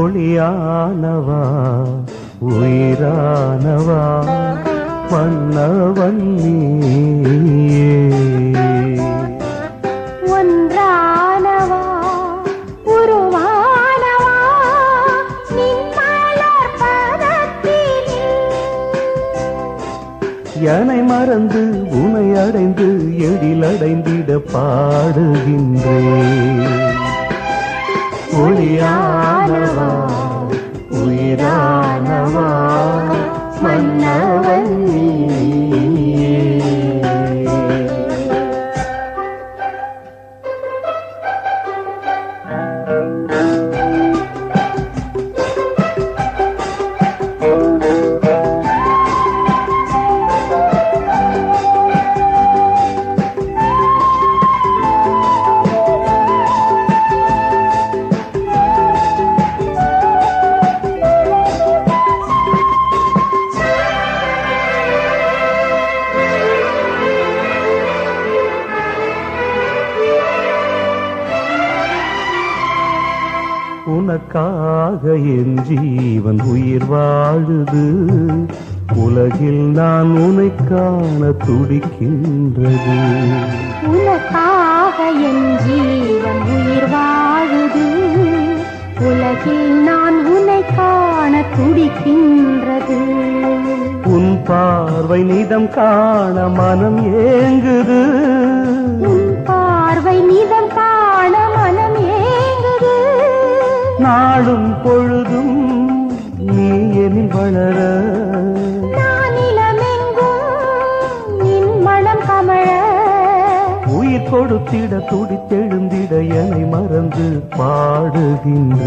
ஒளியானவா உயிரானவா மன்னவன் நீயே. ஒன்றானவா உருவானவா யானை மறந்து உனை அடைந்து எழிலடைந்திட பாடுகின்றேன். ஒளியானவா உயிரானவா மன்னவன் உனக்காக என் ஜீவன் உயிர் வாழுது. உலகில் நான் உன்னை காண துடிக்கின்றது. உனக்காக என் ஜீவன் உயிர் வாழுது. உலகில் நான் உன்னை காண துடிக்கின்றது. உன் பார்வை நிதம் காண மனம் ஏங்குது. நாளும் பொழுதும் நீ எனில் வளர. நான் இளமெங்கும் நின் மனம் கமழ. உயிர் கொடுத்திட துடித்தெழுந்திட என்னை மறந்து பாடுகின்றேன்